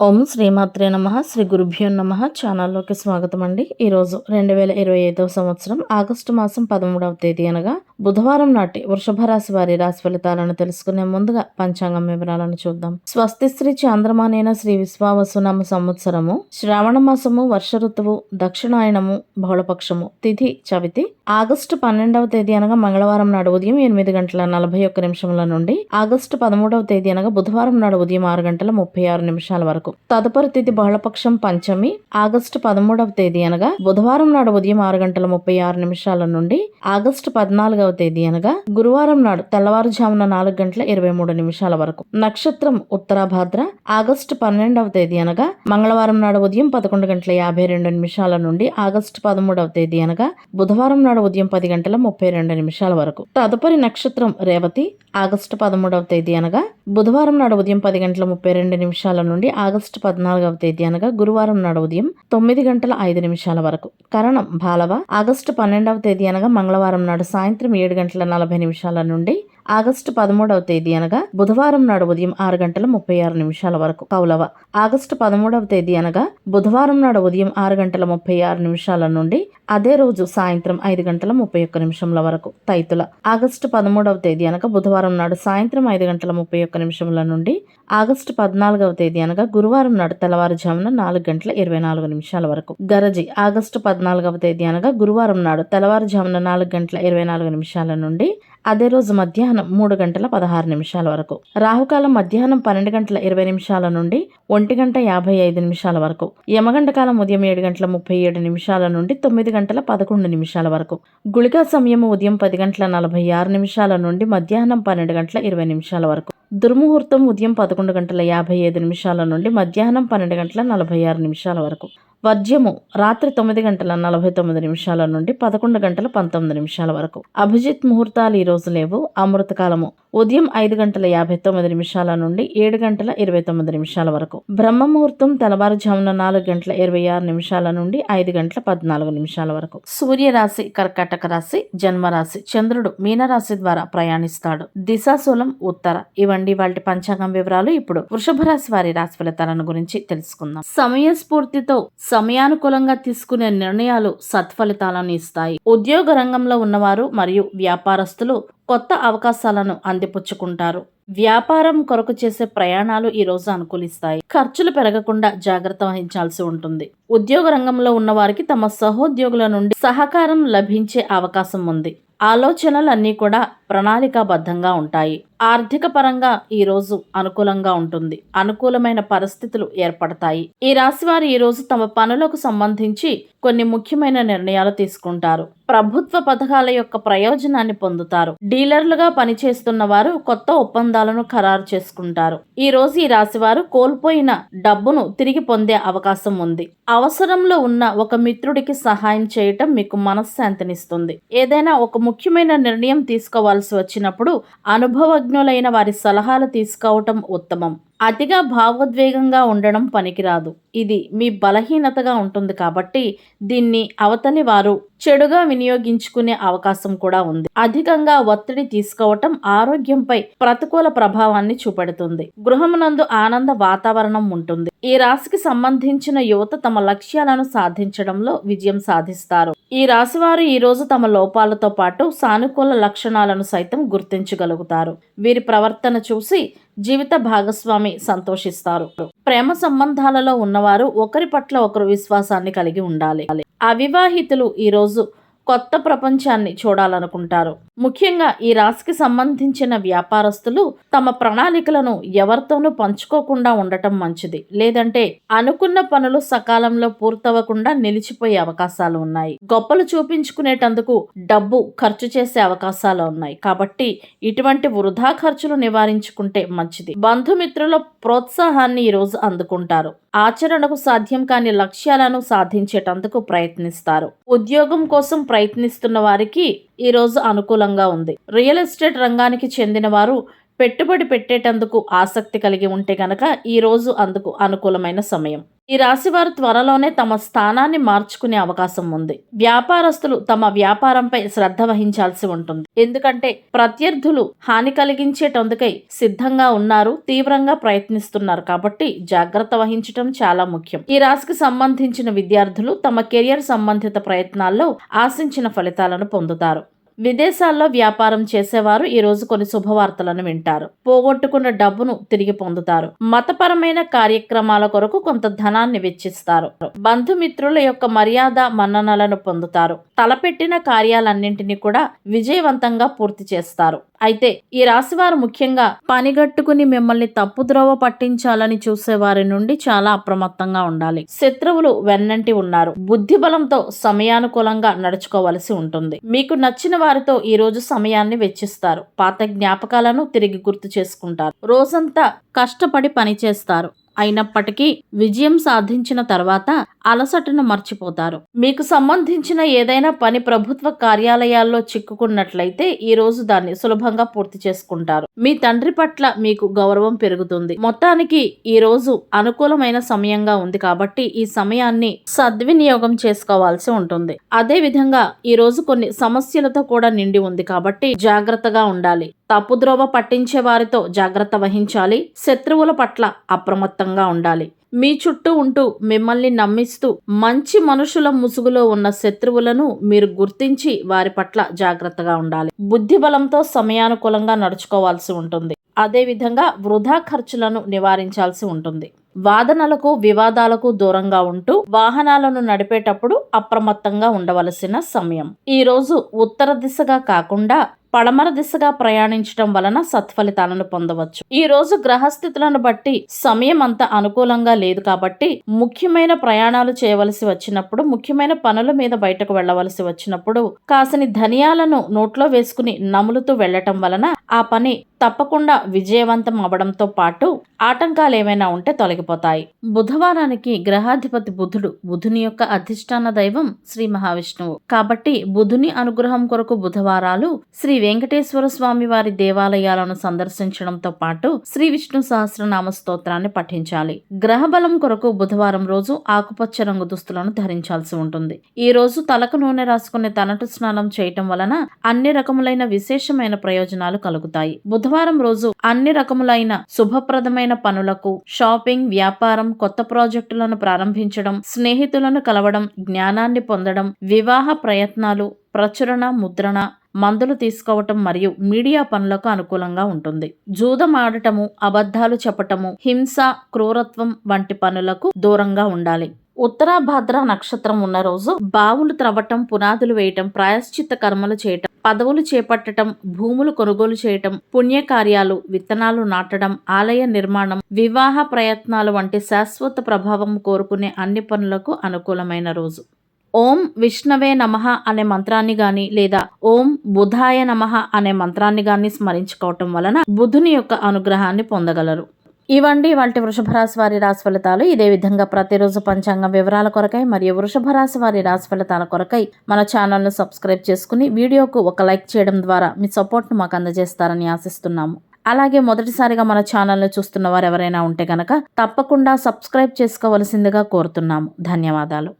ఓం శ్రీమాత్రే నమ శ్రీ గురుభ్యో నమ ఛానల్లోకి స్వాగతం అండి. ఈరోజు రెండు వేల ఇరవై ఐదవ సంవత్సరం ఆగస్టు మాసం పదమూడవ తేదీ అనగా బుధవారం నాటి వృషభ రాశి వారి రాశి ఫలితాలను తెలుసుకునే ముందుగా పంచాంగం వివరాలను చూద్దాం. స్వస్తి శ్రీ చాంద్రమానేన శ్రీ విశ్వావసునామ సంవత్సరము శ్రావణ మాసము వర్ష ఋతువు దక్షిణాయనము బహుళపక్షము. తిథి చవితి. ఆగస్టు పన్నెండవ తేదీ అనగా మంగళవారం నాడు ఉదయం ఎనిమిది గంటల నలభై ఒక్క నిమిషముల నుండి ఆగస్టు పదమూడవ తేదీ అనగా బుధవారం నాడు ఉదయం ఆరు గంటల ముప్పై ఆరు నిమిషాల వరకు తదుపరి తిథి బహుళపక్షం పంచమి ఆగస్టు పదమూడవ తేదీ అనగా బుధవారం నాడు ఉదయం ఆరు గంటల ముప్పై ఆరు నిమిషాల నుండి ఆగస్టు పద్నాలుగవ తేదీ అనగా గురువారం నాడు తెల్లవారుజామున నాలుగు గంటల ఇరవై మూడు నిమిషాల వరకు. నక్షత్రం ఉత్తరాభాద్ర ఆగస్టు పన్నెండవ తేదీ అనగా మంగళవారం నాడు ఉదయం పదకొండు గంటల యాభై రెండు నిమిషాల నుండి ఆగస్టు పదమూడవ తేదీ అనగా బుధవారం నాడు ఉదయం పది గంటల ముప్పై రెండు నిమిషాల వరకు. తదుపరి నక్షత్రం రేవతి ఆగస్టు పదమూడవ తేదీ అనగా బుధవారం నాడు ఉదయం పది గంటల ముప్పై రెండు నిమిషాల నుండి ఆగస్టు ఆగస్టు పద్నాలుగవ తేదీ అనగా గురువారం నాడు ఉదయం తొమ్మిది గంటల ఐదు నిమిషాల వరకు. కరణం బాలవ ఆగస్టు పన్నెండవ తేదీ అనగా మంగళవారం నాడు సాయంత్రం ఏడు గంటల నలభై నిమిషాల నుండి ఆగస్టు పదమూడవ తేదీ అనగా బుధవారం నాడు ఉదయం ఆరు గంటల ముప్పై ఆరు నిమిషాల వరకు. కౌలవ ఆగస్టు పదమూడవ తేదీ అనగా బుధవారం నాడు ఉదయం ఆరు గంటల ముప్పై ఆరు నిమిషాల నుండి అదే రోజు సాయంత్రం ఐదు గంటల ముప్పై ఒక్క నిమిషంల వరకు. తైతుల ఆగస్టు పదమూడవ తేదీ అనగా బుధవారం నాడు సాయంత్రం ఐదు గంటల ముప్పై ఒక్క నిమిషంల నుండి ఆగస్టు పద్నాలుగవ తేదీ అనగా గురువారం నాడు తెల్లవారుజామున నాలుగు గంటల ఇరవై నాలుగు నిమిషాల వరకు. గరజి ఆగస్టు పద్నాలుగవ తేదీ అనగా గురువారం నాడు తెల్లవారుజామున నాలుగు గంటల ఇరవై నాలుగు నిమిషాల నుండి అదే రోజు మధ్యాహ్నం మూడు గంటల పదహారు నిమిషాల వరకు. రాహుకాలం మధ్యాహ్నం పన్నెండు గంటల ఇరవై నిమిషాల నుండి ఒంటి గంట యాభై ఐదు నిమిషాల వరకు. యమగంట కాలం ఉదయం ఏడు గంటల ముప్పై ఏడు నిమిషాల నుండి తొమ్మిది గంటల పదకొండు నిమిషాల వరకు. గుళికా సమయం ఉదయం పది గంటల నలభై ఆరు నిమిషాల నుండి మధ్యాహ్నం పన్నెండు గంటల ఇరవై నిమిషాల వరకు. దుర్ముహూర్తం ఉదయం పదకొండు పదకొండు గంటల యాభై ఐదు నిమిషాల నుండి మధ్యాహ్నం పన్నెండు గంటల నలభై ఆరు నిమిషాల వరకు. వర్జ్యము రాత్రి తొమ్మిది గంటల నలభై తొమ్మిది నిమిషాల నుండి పదకొండు గంటల పంతొమ్మిది నిమిషాల వరకు. అభిజిత్ ముహూర్తాలు ఈ రోజు లేవు. అమృతకాలము ఉదయం ఐదు గంటల యాభై తొమ్మిది నిమిషాల నుండి ఏడు గంటల ఇరవై తొమ్మిది నిమిషాల వరకు. బ్రహ్మ ముహూర్తం తెల్లవారుజామున నాలుగు గంటల ఇరవై ఆరు నిమిషాల నుండి ఐదు గంటల పద్నాలుగు నిమిషాల వరకు. సూర్యరాశి కర్కటక కర్కాటక రాశి జన్మరాశి చంద్రుడు మీనరాశి ద్వారా ప్రయాణిస్తాడు. దిశాశూలం ఉత్తర. ఇవండి వాటి పంచాంగం వివరాలు ఇప్పుడు వృషభ రాశి వారి రాశి ఫలితాలను గురించి తెలుసుకుందాం. సమయస్ఫూర్తితో సమయానుకూలంగా తీసుకునే నిర్ణయాలు సత్ఫలితాలను ఇస్తాయి. ఉద్యోగ రంగంలో ఉన్నవారు మరియు వ్యాపారస్తులు కొత్త అవకాశాలను అందిపుచ్చుకుంటారు. వ్యాపారం కొరకు చేసే ప్రయాణాలు ఈ రోజు అనుకూలిస్తాయి. ఖర్చులు పెరగకుండా జాగ్రత్త వహించాల్సి ఉంటుంది. ఉద్యోగ రంగంలో ఉన్న వారికి తమ సహోద్యోగుల నుండి సహకారం లభించే అవకాశం ఉంది. ఆలోచనలన్నీ కూడా ప్రణాళికాబద్ధంగా ఉంటాయి. ఆర్థిక పరంగా ఈ రోజు అనుకూలంగా ఉంటుంది. అనుకూలమైన పరిస్థితులు ఏర్పడతాయి. ఈ రాశి వారు ఈ రోజు తమ పనులకు సంబంధించి కొన్ని ముఖ్యమైన నిర్ణయాలు తీసుకుంటారు. ప్రభుత్వ పథకాల యొక్క ప్రయోజనాన్ని పొందుతారు. డీలర్లుగా పనిచేస్తున్న వారు కొత్త ఒప్పందాలను ఖరారు చేసుకుంటారు. ఈ రోజు ఈ రాశి వారు కోల్పోయిన డబ్బును తిరిగి పొందే అవకాశం ఉంది. అవసరంలో ఉన్న ఒక మిత్రుడికి సహాయం చేయటం మీకు మనశ్శాంతినిస్తుంది. ఏదైనా ఒక ముఖ్యమైన నిర్ణయం తీసుకోవాల్సి వచ్చినప్పుడు అనుభవజ్ఞులైన వారి సలహాలు తీసుకోవటం ఉత్తమం. అతిగా భావోద్వేగంగా ఉండడం పనికిరాదు. ఇది మీ బలహీనతగా ఉంటుంది కాబట్టి దీన్ని అవతలి వారు చెడుగా వినియోగించుకునే అవకాశం కూడా ఉంది. అధికంగా ఒత్తిడి తీసుకోవటం ఆరోగ్యంపై ప్రతికూల ప్రభావాన్ని చూపెడుతుంది. గృహమునందు ఆనంద వాతావరణం ఉంటుంది. ఈ రాశికి సంబంధించిన యువత తమ లక్ష్యాలను సాధించడంలో విజయం సాధిస్తారు. ఈ రాశి వారు ఈ రోజు తమ లోపాలతో పాటు సానుకూల లక్షణాలను సైతం గుర్తించగలుగుతారు. వీరి ప్రవర్తన చూసి జీవిత భాగస్వామి సంతోషిస్తారు. ప్రేమ సంబంధాలలో ఉన్నవారు ఒకరి పట్ల ఒకరు విశ్వాసాన్ని కలిగి ఉండాలి. అవివాహితులు ఈరోజు కొత్త ప్రపంచాన్ని చూడాలనుకుంటారు. ముఖ్యంగా ఈ రాశికి సంబంధించిన వ్యాపారస్తులు తమ ప్రణాళికలను ఎవరితోనూ పంచుకోకుండా ఉండటం మంచిది. లేదంటే అనుకున్న పనులు సకాలంలో పూర్తవకుండా నిలిచిపోయే అవకాశాలు ఉన్నాయి. గొప్పలు చూపించుకునేటందుకు డబ్బు ఖర్చు చేసే అవకాశాలు ఉన్నాయి. కాబట్టి ఇటువంటి వృధా ఖర్చులు నివారించుకుంటే మంచిది. బంధుమిత్రుల ప్రోత్సాహాన్ని ఈరోజు అందుకుంటారు. ఆచరణకు సాధ్యం కాని లక్ష్యాలను సాధించేటందుకు ప్రయత్నిస్తారు. ఉద్యోగం కోసం ప్రయత్నిస్తున్న వారికి ఈరోజు అనుకూలంగా ఉంది. రియల్ ఎస్టేట్ రంగానికి చెందిన వారు పెట్టుబడి పెట్టేటందుకు ఆసక్తి కలిగి ఉంటే గనక ఈ రోజు అందుకు అనుకూలమైన సమయం. ఈ రాశి వారు త్వరలోనే తమ స్థానాన్ని మార్చుకునే అవకాశం ఉంది. వ్యాపారస్తులు తమ వ్యాపారంపై శ్రద్ధ వహించాల్సి ఉంటుంది. ఎందుకంటే ప్రత్యర్థులు హాని కలిగించేటందుకై సిద్ధంగా ఉన్నారు తీవ్రంగా ప్రయత్నిస్తున్నారు కాబట్టి జాగ్రత్త వహించటం చాలా ముఖ్యం. ఈ రాశికి సంబంధించిన విద్యార్థులు తమ కెరియర్ సంబంధిత ప్రయత్నాల్లో ఆశించిన ఫలితాలను పొందుతారు. విదేశాల్లో వ్యాపారం చేసేవారు ఈరోజు కొన్ని శుభవార్తలను వింటారు. పోగొట్టుకున్న డబ్బును తిరిగి పొందుతారు. మతపరమైన కార్యక్రమాల కొరకు కొంత ధనాన్ని వెచ్చిస్తారు. బంధుమిత్రుల యొక్క మర్యాద మన్ననలను పొందుతారు. తలపెట్టిన కార్యాలన్నింటినీ కూడా విజయవంతంగా పూర్తి చేస్తారు. అయితే ఈ రాశివారు ముఖ్యంగా పనిగట్టుకుని మిమ్మల్ని తప్పుద్రోవ పట్టించాలని చూసే వారి నుండి చాలా అప్రమత్తంగా ఉండాలి. శత్రువులు వెన్నంటి ఉన్నారు. బుద్ధి బలంతో సమయానుకూలంగా నడుచుకోవలసి ఉంటుంది. మీకు నచ్చిన వారితో ఈ రోజు సమయాన్ని వెచ్చిస్తారు. పాత జ్ఞాపకాలను తిరిగి గుర్తు చేసుకుంటారు. రోజంతా కష్టపడి పని చేస్తారు అయినప్పటికీ విజయం సాధించిన తర్వాత అలసటను మర్చిపోతారు. మీకు సంబంధించిన ఏదైనా పని ప్రభుత్వ కార్యాలయాల్లో చిక్కుకున్నట్లయితే ఈ రోజు దాన్ని సులభంగా పూర్తి చేసుకుంటారు. మీ తండ్రి పట్ల మీకు గౌరవం పెరుగుతుంది. మొత్తానికి ఈ రోజు అనుకూలమైన సమయంగా ఉంది కాబట్టి ఈ సమయాన్ని సద్వినియోగం చేసుకోవాల్సి ఉంటుంది. అదే విధంగా ఈ రోజు కొన్ని సమస్యలతో కూడా నిండి ఉంది కాబట్టి జాగ్రత్తగా ఉండాలి. తప్పుద్రోవ పట్టించే వారితో జాగ్రత్త వహించాలి. శత్రువుల పట్ల అప్రమత్తంగా ఉండాలి. మీ చుట్టూ ఉంటూ మిమ్మల్ని నమ్మిస్తూ మంచి మనుషుల ముసుగులో ఉన్న శత్రువులను మీరు గుర్తించి వారి పట్ల జాగ్రత్తగా ఉండాలి. బుద్ధిబలంతో సమయానుకూలంగా నడుచుకోవాల్సి ఉంటుంది. అదేవిధంగా వృధా ఖర్చులను నివారించాల్సి ఉంటుంది. వాదనలకు వివాదాలకు దూరంగా ఉంటూ వాహనాలను నడిపేటప్పుడు అప్రమత్తంగా ఉండవలసిన సమయం. ఈ రోజు ఉత్తర దిశగా కాకుండా పడమర దిశగా ప్రయాణించడం వలన సత్ఫలితాలను పొందవచ్చు. ఈ రోజు గ్రహస్థితులను బట్టి సమయం అంత అనుకూలంగా లేదు కాబట్టి ముఖ్యమైన ప్రయాణాలు చేయవలసి వచ్చినప్పుడు ముఖ్యమైన పనుల మీద బయటకు వెళ్ళవలసి వచ్చినప్పుడు కాసిని ధనియాలను నోట్లో వేసుకుని నములుతూ వెళ్ళటం వలన ఆ పని తప్పకుండా విజయవంతం అవడంతో పాటు ఆటంకాలు ఏమైనా ఉంటే తొలగిపోతాయి. బుధవారానికి గ్రహాధిపతి బుధుడు బుధుని యొక్క అధిష్టాన దైవం శ్రీ మహావిష్ణువు. కాబట్టి బుధుని అనుగ్రహం కొరకు బుధవారాలు శ్రీ వెంకటేశ్వర స్వామి వారి దేవాలయాలను సందర్శించడంతో పాటు శ్రీ విష్ణు సహస్రనామ స్తోత్రాన్ని పఠించాలి. గ్రహ బలం కొరకు బుధవారం రోజు ఆకుపచ్చ రంగు దుస్తులను ధరించాల్సి ఉంటుంది. ఈ రోజు తలకు నూనె రాసుకునే తనటు స్నానం చేయటం వలన అన్ని రకములైన విశేషమైన ప్రయోజనాలు కలుగుతాయి. బుధవారం రోజు అన్ని రకములైన శుభప్రదమైన పనులకు షాపింగ్ వ్యాపారం కొత్త ప్రాజెక్టులను ప్రారంభించడం స్నేహితులను కలవడం జ్ఞానాన్ని పొందడం వివాహ ప్రయత్నాలు ప్రచురణ ముద్రణ మందులు తీసుకోవటం మరియు మీడియా పనులకు అనుకూలంగా ఉంటుంది. జూదం ఆడటము అబద్ధాలు చెప్పటము హింస క్రూరత్వం వంటి పనులకు దూరంగా ఉండాలి. ఉత్తరాభాద్ర నక్షత్రం ఉన్న రోజు బావులు త్రవ్వటం పునాదులు వేయటం ప్రాయశ్చిత్త కర్మలు చేయటం పదవులు చేపట్టడం భూములు కొనుగోలు చేయటం పుణ్యకార్యాలు విత్తనాలు నాటడం ఆలయ నిర్మాణం వివాహ ప్రయత్నాలు వంటి శాశ్వత ప్రభావం కోరుకునే అన్ని పనులకు అనుకూలమైన రోజు. ఓం విష్ణవే నమ అనే మంత్రాన్ని గాని లేదా ఓం బుధాయ నమ అనే మంత్రాన్ని గాని స్మరించుకోవటం వలన బుధుని యొక్క అనుగ్రహాన్ని పొందగలరు. ఇవండి వాటి వృషభ రాశి వారి రాశి ఫలితాలు. ఇదే విధంగా ప్రతిరోజు పంచాంగం వివరాల కొరకై మరియు వృషభ రాశి వారి రాశి ఫలితాల కొరకై మన ఛానల్ను సబ్స్క్రైబ్ చేసుకుని వీడియోకు ఒక లైక్ చేయడం ద్వారా మీ సపోర్ట్ను మాకు అందజేస్తారని ఆశిస్తున్నాము. అలాగే మొదటిసారిగా మన ఛానల్ను చూస్తున్న వారు ఎవరైనా ఉంటే కనుక తప్పకుండా సబ్స్క్రైబ్ చేసుకోవలసిందిగా కోరుతున్నాము. ధన్యవాదాలు.